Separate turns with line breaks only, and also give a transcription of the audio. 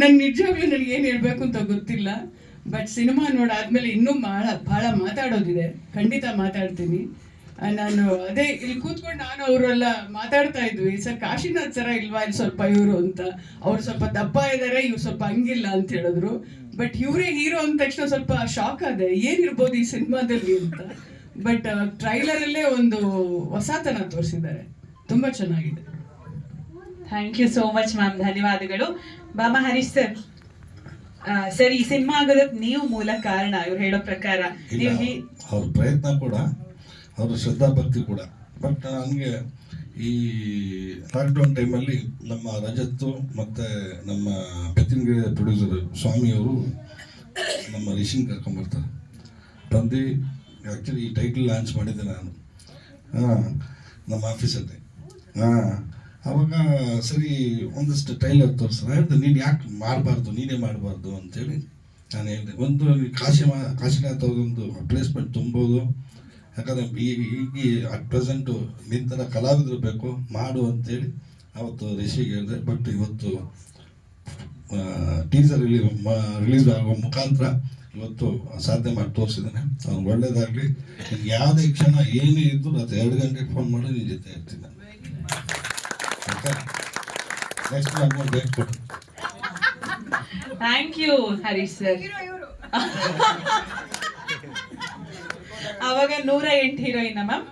ನನ್ ನಿಜವಾಗ್ಲೂ ನನಗೆ ಏನ್ ಹೇಳ್ಬೇಕು ಅಂತ ಗೊತ್ತಿಲ್ಲ ಬಟ್ ಸಿನಿಮಾ ನೋಡಾದ್ಮೇಲೆ ಇನ್ನೂ ಬಹಳ ಬಹಳ ಮಾತಾಡೋದಿದೆ. ಖಂಡಿತ ಮಾತಾಡ್ತೀನಿ. ನಾನು ಅದೇ ಇಲ್ಲಿ ಕೂತ್ಕೊಂಡು ನಾನು ಅವರೆಲ್ಲ ಮಾತಾಡ್ತಾ ಇದ್ವಿ. ಸರ್, ಕಾಶಿನಾಥ್ ಸರ ಇಲ್ವಾ ಇಲ್ಲಿ ಸ್ವಲ್ಪ ಇವರು ಅಂತ. ಅವ್ರು ಸ್ವಲ್ಪ ದಪ್ಪ ಇದ್ದಾರೆ ಇವ್ರು ಸ್ವಲ್ಪ ಹಂಗಿಲ್ಲ ಅಂತ ಹೇಳಿದ್ರು. ಬಟ್ ಇವರೇ ಹೀರೋ ಅಂದ ತಕ್ಷಣ ಸ್ವಲ್ಪ ಶಾಕ್ ಆದೆ. ಏನಿರ್ಬೋದು ಈ ಸಿನಿಮಾದಲ್ಲಿ ಅಂತ. ಬಟ್ ಟ್ರೈಲರ್ ಅಲ್ಲೇ ಒಂದು ಹೊಸತನ ತೋರಿಸಿದ್ದಾರೆ. ತುಂಬಾ ಚೆನ್ನಾಗಿದೆ.
Thank you so much ma'am ಧನ್ಯವಾದಗಳು. ಬಾಬಾ ಹರೀಶ್ ಸರ್ ಸರ್ ಈ ಸಿನಿಮಾ ಆಗೋದಕ್ಕೆ ನೀವು ಮೂಲ ಕಾರಣ ಇವ್ರು ಹೇಳೋ ಪ್ರಕಾರ. ನೀವು
ಅವ್ರ ಪ್ರಯತ್ನ ಕೂಡ ಅವ್ರ ಶ್ರದ್ಧಾ ಭಕ್ತಿ ಕೂಡ. ಬಟ್ ನನಗೆ ಈ ಲಾಕ್ಡೌನ್ ಟೈಮಲ್ಲಿ ನಮ್ಮ ರಜತ್ತು ಮತ್ತು ನಮ್ಮ ಬೆತ್ತಿನಗಿರಿ ಪ್ರೊಡ್ಯೂಸರ್ ಸ್ವಾಮಿಯವರು ನಮ್ಮ ರಿಷಿನ್ ಕರ್ಕೊಂಬರ್ತಾರೆ. ಬಂದು ಆ್ಯಕ್ಚುಲಿ ಈ ಟೈಟಲ್ ಲಾಂಚ್ ಮಾಡಿದ್ದೆ ನಾನು. ಹಾಂ ನಮ್ಮ ಆಫೀಸಲ್ಲಿ ಹಾಂ. ಅವಾಗ, ಸರಿ, ಒಂದಷ್ಟು ಟೈಲರ್ ತೋರಿಸ್ತಾರೆ ಹೇಳಿದೆ, ನೀನು ಯಾಕೆ ಮಾಡಬಾರ್ದು? ನೀನೇ ಮಾಡಬಾರ್ದು ಅಂತೇಳಿ ನಾನು ಹೇಳಿದೆ. ಒಂದು ಕಾಶಿ ಮಾ ಕಾಶಿನಾಥ್ ಅವ್ರದ್ದೊಂದು ಪ್ಲೇಸ್ಮೆಂಟ್ ತುಂಬೋದು. ಯಾಕಂದರೆ ಈಗ ಈಗ ಅಟ್ ಪ್ರೆಸೆಂಟು ನಿಂತರ ಕಲಾವಿದರು ಬೇಕು, ಮಾಡು ಅಂತೇಳಿ ಅವತ್ತು ರಿಷಿಗೆ ಹೇಳಿದೆ. ಬಟ್ ಇವತ್ತು ಟೀಸರ್ ರಿಲೀ ರಿಲೀಸ್ ಆಗುವ ಮುಖಾಂತರ ಇವತ್ತು ಸಾಧ್ಯ ಮಾಡಿ ತೋರಿಸಿದ್ದಾನೆ. ಅವ್ನು ಒಳ್ಳೇದಾಗಲಿ. ಯಾವುದೇ ಕ್ಷಣ ಏನೇ ಇದ್ದರೂ ಅದು ಎರಡು ಗಂಟೆಗೆ ಫೋನ್ ಮಾಡಿ ನಿನ್ನ ಜೊತೆ ಇರ್ತೀನಿ ನೆಕ್ಸ್ಟ್ ನಾನು ಬೇಕ್ ಕೊಡು
ಥ್ಯಾಂಕ್ ಯು ಹರೀಶ್ ಸರ್ ಅವಾಗ ನೂರ ಎಂಟು ಹೀರೋಯಿನ್ ಮ್ಯಾಮ್